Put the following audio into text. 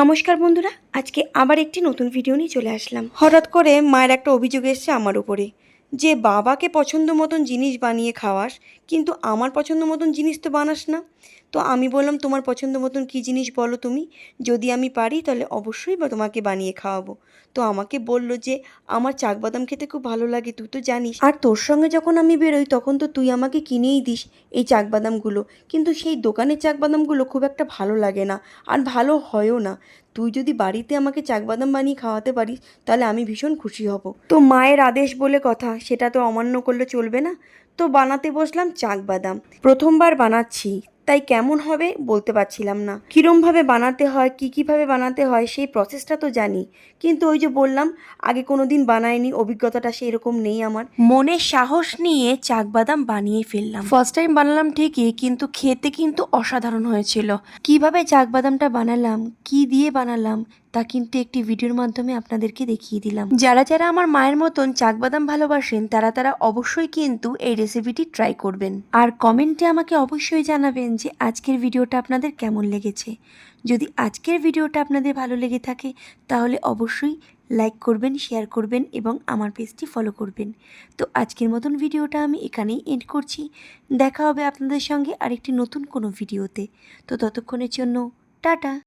নমস্কার বন্ধুরা, আজকে আবার একটি নতুন ভিডিও নিয়ে চলে আসলাম। হঠাৎ করে মায়ের একটা অভিযোগ এসছে আমার উপরে। যে বাবাকে পছন্দ মতন জিনিস বানিয়ে খাওয়াস, কিন্তু আমার পছন্দ মতন জিনিস তো বানাস না। তো আমি বললাম, তোমার পছন্দ মতন কী জিনিস বলো তুমি? যদি আমি পারি, তাহলে অবশ্যই বা তোমাকে বানিয়ে খাওয়াবো। তো আমাকে বলল যে, আমার চাক বাদাম খেতে খুব ভালো লাগে, তুই তো জানিস। আর তোর সঙ্গে যখন আমি বেরোই, তখন তো তুই আমাকে কিনেই দিস এই চাক বাদামগুলো কিন্তু সেই দোকানের চাক বাদামগুলো খুব একটা ভালো লাগে না, আর ভালো হয়ও না। তুই যদি বাড়িতে আমাকে চাকবাদাম বানিয়ে খাওয়াতে পারিস, তাহলে আমি ভীষণ খুশি হব। তো মায়ের আদেশ বলে কথা, সেটা তো অমান্য করলে চলবে না? তো বানাতে বসলাম চাকবাদাম। প্রথমবার বানাচ্ছি তাই কেমন হবে বলতে পারছিলাম না। কীরমভাবে বানাতে হয়, কী কীভাবে বানাতে হয়, সেই প্রসেসটা তো জানি। কিন্তু ওই যে বললাম, আগে কোনো দিন বানায়নি অভিজ্ঞতাটা সেই রকম নেই আমার। মনে সাহস নিয়ে চাকবাদাম বানিয়ে ফেললাম। ফার্স্ট টাইম বানালাম ঠিকই, কিন্তু খেতে কিন্তু অসাধারণ হয়েছিল। কীভাবে চাকবাদামটা বানালাম, কি দিয়ে বানালাম তা কিন্তু একটি ভিডিওর মাধ্যমে আপনাদেরকে দেখিয়ে দিলাম। যারা যারা আমার মায়ের মতন চাকবাদাম ভালোবাসেন, তারা তারা অবশ্যই কিন্তু এই রেসিপিটি ট্রাই করবেন। আর কমেন্টে আমাকে অবশ্যই জানাবেন যে আজকের ভিডিওটা আপনাদের কেমন লেগেছে। যদি আজকের ভিডিওটা আপনাদের ভালো লেগে থাকে, তাহলে অবশ্যই লাইক করবেন শেয়ার করবেন এবং আমার পেজটি ফলো করবেন। তো আজকের মতন ভিডিওটা আমি এখানেই এন্ড করছি। দেখা হবে আপনাদের সঙ্গে আরেকটি নতুন কোনো ভিডিওতে। তো ততক্ষণের জন্য, টাটা!